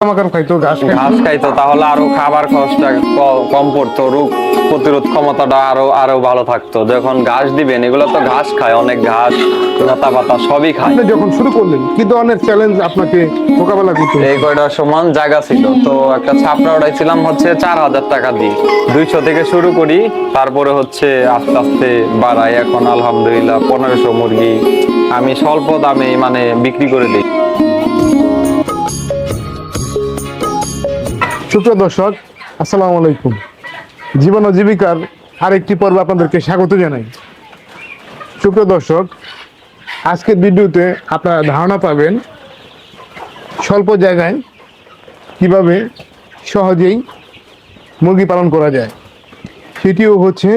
খাইতো ঘাস খাইতো। ঘাস খাইতো তাহলে আরও খাবার খরচটা কম পড়তো রোগ প্রতিরোধ ক্ষমতাটা আরও আরও ভালো থাকতো। যখন ঘাস দিবেন এগুলো তো ঘাস খায় অনেক ঘাস লতা পাতা সবই খায়। আপনি যখন শুরু করলেন কি ধরনের চ্যালেঞ্জ আপনাকে মোকাবেলা করতে? এই কয়টার সমান জায়গা ছিল। তো একটা ছাপড়া উঠাইছিলাম হচ্ছে চার হাজার টাকা দিয়ে। দুইশো থেকে শুরু করি তারপরে হচ্ছে আস্তে আস্তে বাড়াই। এখন আলহামদুলিল্লাহ পনেরোশো মুরগি আমি স্বল্প দামে মানে বিক্রি করে দিই। সুপ্রিয় দর্শক, আসসালামু আলাইকুম। জীবন ও জীবিকার আরেকটি পর্ব আপনাদেরকে স্বাগত জানাই। সুপ্রিয় দর্শক, আজকের ভিডিওতে আপনারা ধারণা পাবেন স্বল্প জায়গায় কীভাবে সহজেই মুরগি পালন করা যায়। সেটিও হচ্ছে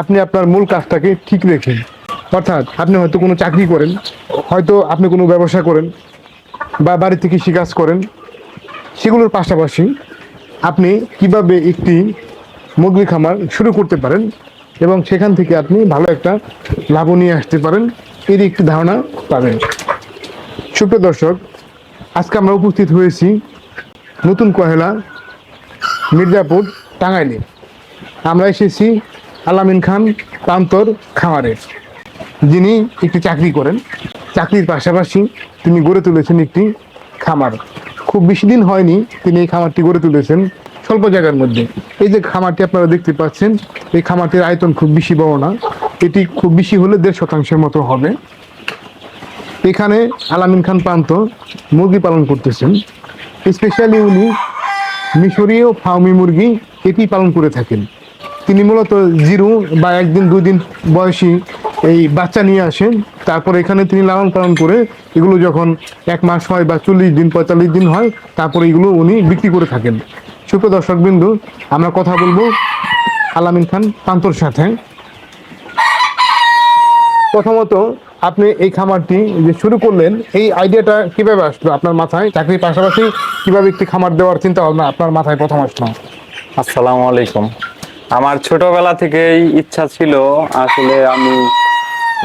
আপনি আপনার মূল কাজটাকে ঠিক রেখে। অর্থাৎ আপনি হয়তো কোনো চাকরি করেন, হয়তো আপনি কোনো ব্যবসা করেন বা বাড়িতে কৃষিকাজ করেন, সেগুলোর পাশাপাশি আপনি কীভাবে একটি মুরগি খামার শুরু করতে পারেন এবং সেখান থেকে আপনি ভালো একটা লাভ নিয়ে আসতে পারেন এর একটি ধারণা পাবেন। সুপ্রিয় দর্শক, আজকে আমরা উপস্থিত হয়েছি নতুন কহেলা মির্জাপুর টাঙ্গাইলে। আমরা এসেছি আলামিন খান প্রান্তর খামারে। যিনি একটি চাকরি করেন। চাকরির পাশাপাশি তিনি গড়ে তুলেছেন একটি খামার। খুব বেশি দিন হয়নি তিনি এই খামারটি গড়ে তুলেছেন, স্বল্প জায়গার মধ্যে। এই যে খামারটি আপনারা দেখতে পাচ্ছেন, এই খামারটির আয়তন খুব বেশি বড় না, এটি খুব বেশি হলে দেড় শতাংশের মতো হবে। এখানে আলামিন খান প্রান্ত মুরগি পালন করতেছেন। স্পেশালি উনি মিশরীয় ফাউমি মুরগি এটি পালন করে থাকেন। তিনি মূলত জিরো বা একদিন দুদিন বয়সী এই বাচ্চা নিয়ে আসেন। তারপর এখানে তিনি লালন পালন করে এগুলো যখন এক মাস হয় বা চল্লিশ দিন, পঁয়তাল্লিশ দিন হয়, তারপরে এগুলো উনি বিক্রি করে থাকেন। সুপ্রিয় দর্শক বিন্দু আমরা কথা বলব আলামিন খান পান্তর সাথে। প্রথমত আপনি এই খামারটি যে শুরু করলেন, এই আইডিয়াটা কীভাবে আসলো আপনার মাথায়? চাকরির পাশাপাশি কীভাবে একটি খামার দেওয়ার চিন্তা ভাবনা আপনার মাথায় প্রথম আসলো? আসসালামু আলাইকুম। আমার ছোটবেলা থেকেই ইচ্ছা ছিল আসলে আমি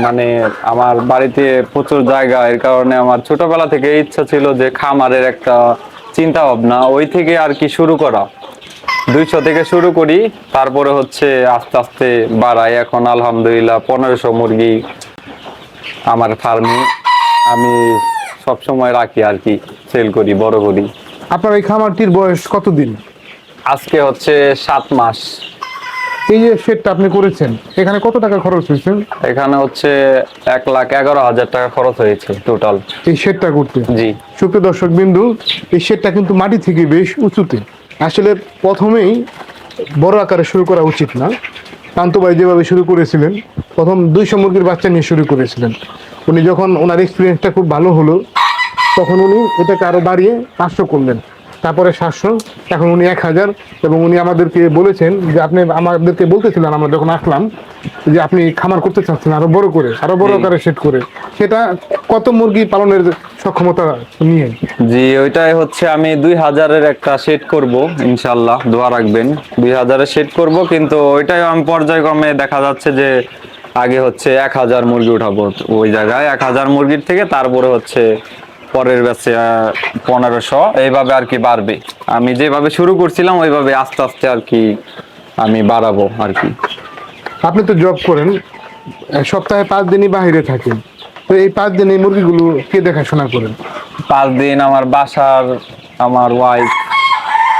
মানে আমার বাড়িতে প্রচুর জায়গা এর কারণে আমার ছোটবেলা থেকে ইচ্ছা ছিল যে খামারের একটা চিন্তা ভাবনা ওই থেকে আর কি শুরু করা। দুইশো থেকে শুরু করি তারপরে হচ্ছে আস্তে আস্তে বাড়াই। এখন আলহামদুলিল্লাহ পনেরোশো মুরগি আমার ফার্মে আমি সব সময় রাখি আর কি সেল করি বড় করি। আপনার এই খামারটির বয়স কতদিন? আজকে হচ্ছে সাত মাস। এই যে শেডটা আপনি করেছেন এখানে কত টাকা খরচ হয়েছে? এখানে হচ্ছে এক লাখ এগারো হাজার টাকা খরচ হয়েছে টোটাল এই শেডটা করতে? জি। সুপ্রিয় দর্শক বিন্দু এই শেডটা কিন্তু মাটি থেকে বেশ উঁচুতে। আসলে প্রথমেই বড় আকারে শুরু করা উচিত না। কান্ত ভাই যেভাবে শুরু করেছিলেন প্রথম দুইশো মুরগির বাচ্চা নিয়ে শুরু করেছিলেন। উনি যখন ওনার এক্সপিরিয়েন্সটা খুব ভালো হলো তখন উনি এটাকে আরও বাড়িয়ে পাঁচশো করলেন। তারপরে সাতশো এখন উনি এক হাজার এবং উনি আমাদেরকে বলেছেন যে আপনি আমাদেরকে বলতেছিলেন আমরা যখন আসলাম যে আপনি খামার করতে চাচ্ছেন আরও বড় করে আরও বড়। আকারে সেট করে সেটা কত মুরগি পালনের সক্ষমতা নিয়ে জি ওইটাই হচ্ছে আমি দুই হাজারের একটা সেট করব ইনশাল্লাহ দোয়া রাখবেন দুই হাজারের সেট করব কিন্তু ওইটাই আমি পর্যায়ক্রমে দেখা যাচ্ছে যে আগে হচ্ছে এক হাজার মুরগি উঠাবো ওই জায়গায় এক হাজার মুরগির থেকে তারপরে হচ্ছে পরের ব্যাচে পনেরোশো এইভাবে আর কি বাড়বে। আমি যেভাবে শুরু করছিলাম ওইভাবে আস্তে আস্তে আর কি আমি বাড়াবো আর কি। আপনি তো জব করেন সপ্তাহে পাঁচ দিনই বাইরে থাকেন। তো এই পাঁচ দিন এই মুরগিগুলো কে দেখাশোনা করেন? পাঁচ দিন আমার বাসার আমার ওয়াইফ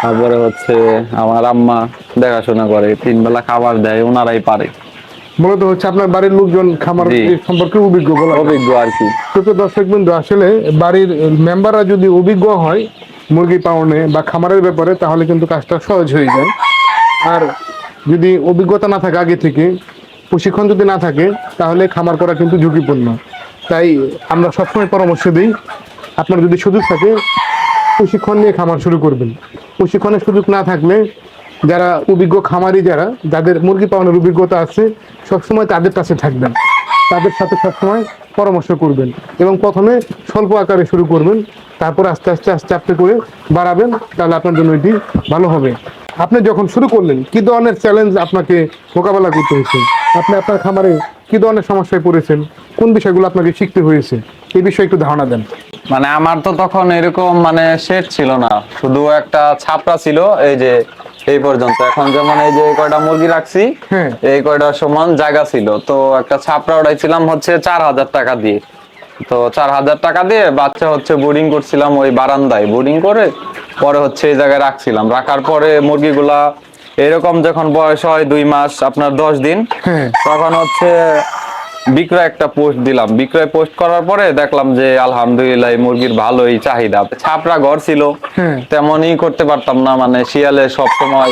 তারপরে হচ্ছে আমার আম্মা দেখাশোনা করে। তিন বেলা খাবার দেয় ওনারাই পারে। মূলত হচ্ছে আপনার বাড়ির লোকজন খামার। সম্পর্কে অভিজ্ঞ বলা অভিজ্ঞ আর কি। সুপ্রিয় দর্শক বিন্দু আসলে বাড়ির মেম্বাররা যদি অভিজ্ঞ হয় মুরগি পালনে বা খামারের ব্যাপারে তাহলে কিন্তু কাজটা সহজ হয়ে যায়। আর যদি অভিজ্ঞতা না থাকে আগে থেকে প্রশিক্ষণ যদি না থাকে তাহলে খামার করা কিন্তু ঝুঁকিপূর্ণ। তাই আমরা সবসময় পরামর্শ দিই আপনার যদি সুযোগ থাকে প্রশিক্ষণ নিয়ে খামার শুরু করবেন। প্রশিক্ষণের সুযোগ না থাকলে যারা অভিজ্ঞ খামারি যারা, যাদের মুরগি পালনের অভিজ্ঞতা আছে, সবসময় তাদের কাছে থাকবেন। তাদের সাথে সবসময় পরামর্শ করবেন এবং প্রথমে স্বল্প আকারে শুরু করবেন, তারপর আস্তে আস্তে আস্তে আস্তে করে বাড়াবেন, তাহলে আপনার জন্য এটি ভালো হবে। আপনি যখন শুরু করলেন, কি ধরনের চ্যালেঞ্জ আপনাকে মোকাবেলা করতে হয়েছে? আপনি আপনার খামারে কি ধরনের সমস্যায় পড়েছেন? কোন বিষয়গুলো আপনাকে শিখতে হয়েছে? এই বিষয়ে একটু ধারণা দেন। মানে আমার তো তখন এরকম মানে সেট ছিল না। শুধু একটা ছাপড়া ছিল, এই যে এই পর্যন্ত। এখন যেমন এই যে কয়টা মুরগি রাখছি। এই কয়টা সমান জায়গা ছিল। তো একটা ছাপড়া উঠাইছিলাম হচ্ছে চার হাজার টাকা দিয়ে। তো চার হাজার টাকা দিয়ে বাচ্চা হচ্ছে বোর্ডিং করছিলাম ওই বারান্দায়। বোর্ডিং করে পরে হচ্ছে এই জায়গায় রাখছিলাম। রাখার পরে মুরগিগুলা এরকম যখন বয়স হয় দুই মাস আপনার দশ দিন তখন হচ্ছে বিক্রয় একটা পোস্ট দিলাম। বিক্রয় পোস্ট করার পরে দেখলাম যে আলহামদুলিল্লাহ মুরগির ভালোই চাহিদা। ছাপড়া ঘর ছিল। তেমনই করতে পারতাম না মানে শিয়ালে সব সময়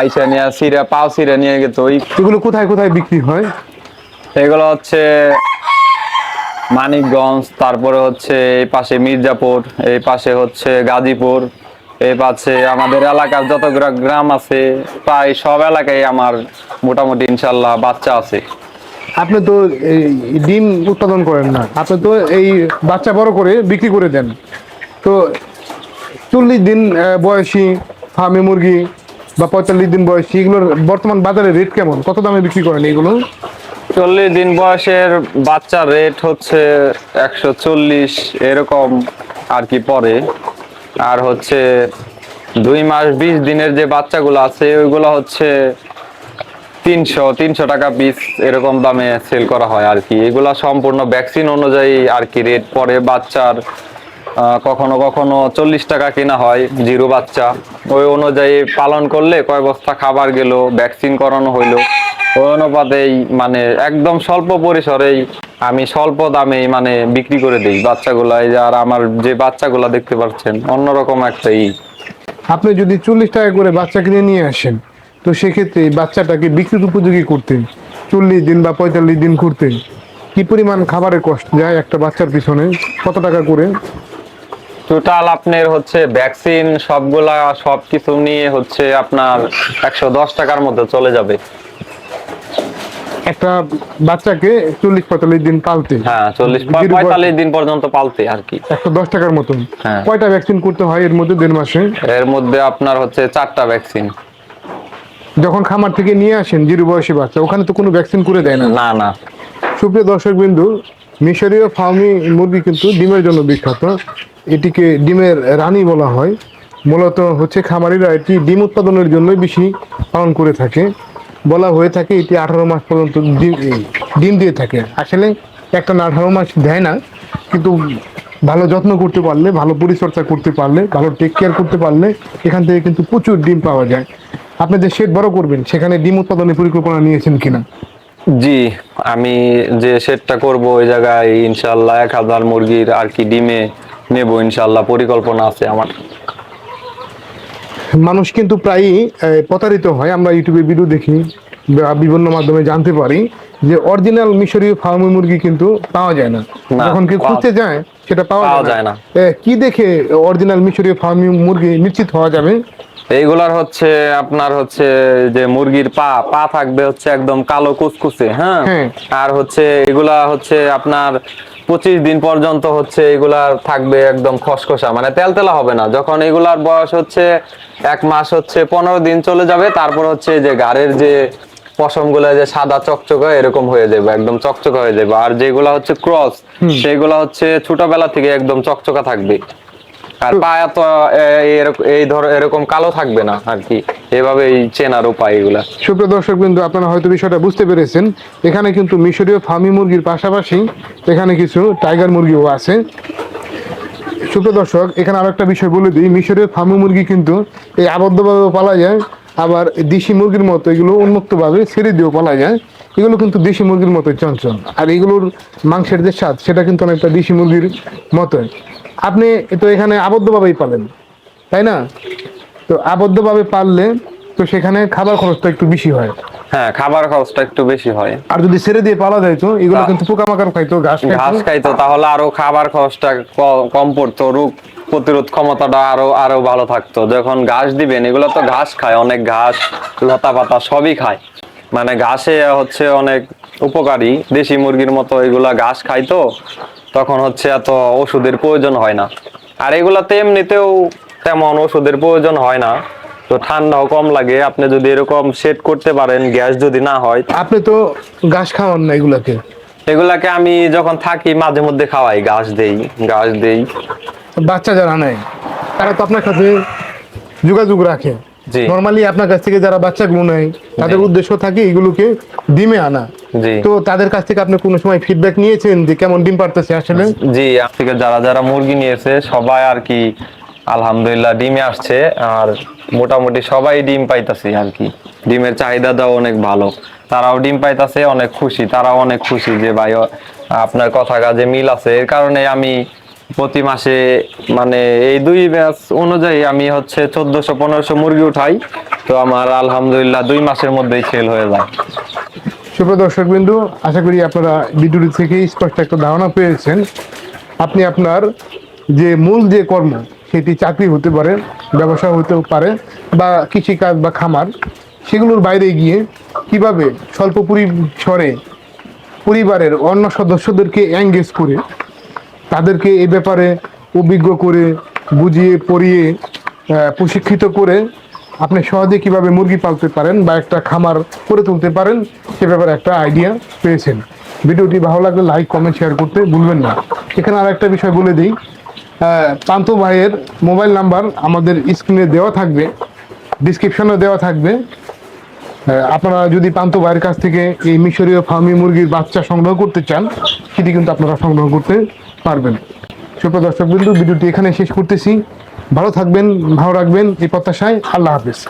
আইসা নিয়ে সিরা পাও সিরা নিয়ে গেত। ওই এগুলো কোথায় কোথায় বিক্রি হয়? এগুলো হচ্ছে মানিকগঞ্জ তারপরে হচ্ছে এই পাশে মির্জাপুর এই পাশে হচ্ছে গাজীপুর এই পাশে আমাদের এলাকার যত গ্রাম আছে প্রায় সব এলাকায় আমার মোটামুটি ইনশাল্লাহ বাচ্চা আছে। আপনি তো ডিম উৎপাদন করেন না। আপনি তো এই বাচ্চা বড় করে বিক্রি করে দেন। তো চল্লিশ দিন বয়সী ফার্মে মুরগি বা পঁয়তাল্লিশ দিন বয়সী, এগুলোর বর্তমান বাজারে রেট কেমন? কত দামে বিক্রি করেন এগুলো? চল্লিশ দিন বয়সের বাচ্চার রেট হচ্ছে একশো চল্লিশ এরকম আর কি পরে। আর হচ্ছে দুই মাস, বিশ দিনের যে বাচ্চাগুলো আছে, ওইগুলো হচ্ছে তিনশো তিনশো টাকা পিস এরকম দামে সেল করা হয় আর কি। এগুলা সম্পূর্ণ ভ্যাকসিন অনুযায়ী আর কি রেট পরে বাচ্চার কখনো কখনো চল্লিশ টাকা কেনা হয়, জিরো বাচ্চা। ওই অনুযায়ী পালন করলে কয় বস্তা খাবার গেল ভ্যাকসিন করানো হইল। ওই অনুপাতেই মানে একদম স্বল্প পরিসরেই আমি স্বল্প দামেই মানে বিক্রি করে দিই বাচ্চাগুলা। এই যে আর আমার যে বাচ্চাগুলা দেখতে পাচ্ছেন, অন্যরকম একটা ই। আপনি যদি চল্লিশ টাকা করে বাচ্চা কিনে নিয়ে আসেন তো সেক্ষেত্রে বাচ্চাটাকে বিক্রির উপযোগী করতে চল্লিশ দিন বা পঁয়তাল্লিশ দিন করতে কি পরিমাণ খাবারের কষ্ট? যায় একটা বাচ্চার পিছনে কত টাকা করে? টোটাল আপনার হচ্ছে ভ্যাকসিন সবগুলা সবকিছু নিয়ে হচ্ছে আপনার একশো দশ টাকার মধ্যে চলে যাবে। একটা বাচ্চাকে চল্লিশ পঁয়তাল্লিশ দিন পালতে। হ্যাঁ চল্লিশ পঁয়তাল্লিশ দিন পর্যন্ত পালতে আর কি। একশো দশ টাকার মতন। হ্যাঁ। কয়টা ভ্যাকসিন করতে হয় এর মধ্যে দেড় মাসে? এর মধ্যে আপনার হচ্ছে চারটা ভ্যাকসিন যখন খামার থেকে নিয়ে আসেন জিরো বয়সী বাচ্চা ওখানে তো কোনো ভ্যাকসিন করে দেয় না। না না। সুপ্রিয় দর্শক বিন্দু মিশরীয় ফার্মি মুরগি কিন্তু ডিমের জন্য বিখ্যাত। এটিকে ডিমের রানী বলা হয়। মূলত হচ্ছে খামারিরা এটি ডিম উৎপাদনের জন্য বেশি পালন করে থাকে। বলা হয়ে থাকে এটি আঠারো মাস পর্যন্ত ডিম ডিম দিয়ে থাকে। আসলে একটা না আঠারো মাস দেয় না কিন্তু ভালো যত্ন করতে পারলে ভালো পরিচর্যা করতে পারলে ভালো টেক কেয়ার করতে পারলে এখান থেকে কিন্তু প্রচুর ডিম পাওয়া যায়। আপনি যে শেড বড় করবেন সেখানে ডিম উৎপাদনের পরিকল্পনা নিয়েছেন কিনা? জি আমি যে শেডটা করব ওই জায়গায় ইনশাল্লাহ এক হাজার মুরগির আর কি ডিমে নেব ইনশাল্লাহ পরিকল্পনা আছে আমার। মানুষ কিন্তু প্রায়ই প্রতারিত হয়। আমরা ইউটিউবে ভিডিও দেখি বিভিন্ন মাধ্যমে জানতে পারি যে অরিজিনাল মিশরীয় ফার্মি মুরগি কিন্তু পাওয়া যায় না। যখন কেউ খুঁজতে যায় সেটা পাওয়া যায় না। কি দেখে অরিজিনাল মিশরীয় ফার্মি মুরগি নিশ্চিত হওয়া যাবে? এইগুলার হচ্ছে আপনার হচ্ছে যে মুরগির পা পা থাকবে হচ্ছে একদম কালো কুচকুচে হ্যাঁ? হ্যাঁ। আর হচ্ছে এগুলা হচ্ছে আপনার পঁচিশ দিন পর্যন্ত হচ্ছে এগুলা থাকবে একদম খসখসা মানে তেলতেলা হবে না। যখন এগুলার বয়স হচ্ছে এক মাস হচ্ছে পনেরো দিন চলে যাবে তারপর হচ্ছে যে গাড়ের যে পশমগুলা যে সাদা চকচকা এরকম হয়ে যাবে একদম চকচকা হয়ে যাবে। আর যেগুলা হচ্ছে ক্রস সেগুলা হচ্ছে ছোটবেলা থেকে একদম চকচকা থাকবে। আর পায়া তো এই ধর এরকম কালো থাকবে না আর কি। এভাবেই চেনার উপায় এগুলা। সুপ্রিয় দর্শক বিন্দু আপনারা হয়তো বিষয়টা বুঝতে পেরেছেন। এখানে কিন্তু মিশরীয় ফার্মি মুরগির পাশাপাশি এখানে কিছু টাইগার মুরগিও আছে। সুপ্রিয় দর্শক এখানে আরও একটা বিষয় বলে দিই। মিশরীয় ফার্মি মুরগি কিন্তু এই আবদ্ধভাবে পালা যায় আবার দেশি মুরগির মতো এগুলো উন্মুক্তভাবে ছেড়ে দিয়েও বলা যায়। এগুলো কিন্তু দেশি মুরগির মতো চঞ্চল। আর এগুলোর মাংসের যে স্বাদ, সেটা কিন্তু অনেকটা দেশি মুরগির মতোই। আপনি তো এখানে আবদ্ধভাবেই পালেন, তাই না? তো আবদ্ধভাবে পাললে তো সেখানে খাবার খরচটা একটু বেশি হয়। হ্যাঁ খাবার খরচটা একটু বেশি হয়। আর যদি ছেড়ে দিয়ে পালা এগুলো কিন্তু পোকামাকড় খাইতো ঘাস ঘাস খাইতো খাইতো তাহলে আরও খাবার খরচটা কম পড়তো রোগ প্রতিরোধ ক্ষমতাটা আরও আরও ভালো থাকতো। যখন ঘাস দিবেন এগুলো তো ঘাস খায় অনেক ঘাস লতা পাতা সবই খায়। মানে ঘাসে হচ্ছে অনেক উপকারী দেশি মুরগির মতো এগুলা ঘাস খাইতো তখন হচ্ছে এত ওষুধের প্রয়োজন হয় না। আর এগুলাতে এমনিতেও তেমন ওষুধের প্রয়োজন হয় না। তো ঠান্ডাও কম লাগে। আপনি যদি এরকম সেট করতে পারেন গ্যাস যদি না হয়। আপনি তো ঘাস খাওয়ান না এগুলাকে? এগুলাকে আমি যখন থাকি মাঝে মধ্যে খাওয়াই ঘাস দেই ঘাস দেই। বাচ্চা যারা নেয় তারা তো আপনার কাছে যোগাযোগ রাখে। জি। নর্মালি আপনার কাছ থেকে যারা বাচ্চাগুলো নেয় তাদের উদ্দেশ্য থাকে এগুলোকে ডিমে আনা। জি। তো তাদের কাছ থেকে আপনি কোনো সময় ফিডব্যাক নিয়েছেন যে কেমন ডিম পারতেছে আসলে? জি আজ থেকে যারা যারা মুরগি নিয়েছে সবাই আর কি আলহামদুলিল্লাহ, ডিমে আসছে। আর মোটামুটি সবাই ডিম পাইতাছে আর কি। ডিমের চাহিদা দাও অনেক ভালো। তারাও ডিম পাইতাছে, অনেক খুশি। তারাও অনেক খুশি যে, ভাই আপনার কথা কাজে মিল আছে, এর কারণে আমি প্রতি মাসে মানে এই দুই ব্যাচ অনুযায়ী আমি হচ্ছে চোদ্দশো, পনেরোশো মুরগি উঠাই। তো আমার আলহামদুলিল্লাহ দুই মাসের মধ্যেই সেল হয়ে যায়। শুভ দর্শক বিন্দু, আশা করি আপনারা ভিডিওটি থেকে স্পষ্ট একটা ধারণা পেয়েছেন। আপনি আপনার যে মূল যে কর্ম সেটি চাকরি হতে পারে, ব্যবসা হতে পারে, বা কৃষিকাজ বা খামার, সেগুলোর বাইরে গিয়ে কীভাবে স্বল্প পরিসরে পরিবারের অন্য সদস্যদেরকে এঙ্গেজ করে তাদেরকে এ ব্যাপারে অভিজ্ঞ করে, বুঝিয়ে, পড়িয়ে প্রশিক্ষিত করে আপনি সহজে কীভাবে মুরগি পালতে পারেন বা একটা খামার করে তুলতে পারেন, সে ব্যাপারে একটা আইডিয়া পেয়েছেন। ভিডিওটি ভালো লাগলে লাইক কমেন্ট শেয়ার করতে ভুলবেন না। এখানে আর একটা বিষয় বলে দিই পান্ত ভাইয়ের মোবাইল নাম্বার আমাদের স্ক্রিনে দেওয়া থাকবে ডিসক্রিপশনে দেওয়া থাকবে। আপনারা যদি পান্ত ভাইয়ের কাছ থেকে এই মিশরীয় ফার্মি মুরগির বাচ্চা সংগ্রহ করতে চান, সেটি কিন্তু আপনারা সংগ্রহ করতে পারবেন। সুপ্র দর্শক বিন্দু ভিডিওটি এখানে শেষ করতেছি। ভালো থাকবেন, ভালো রাখবেন, এই প্রত্যাশায় আল্লাহ হাফেজ।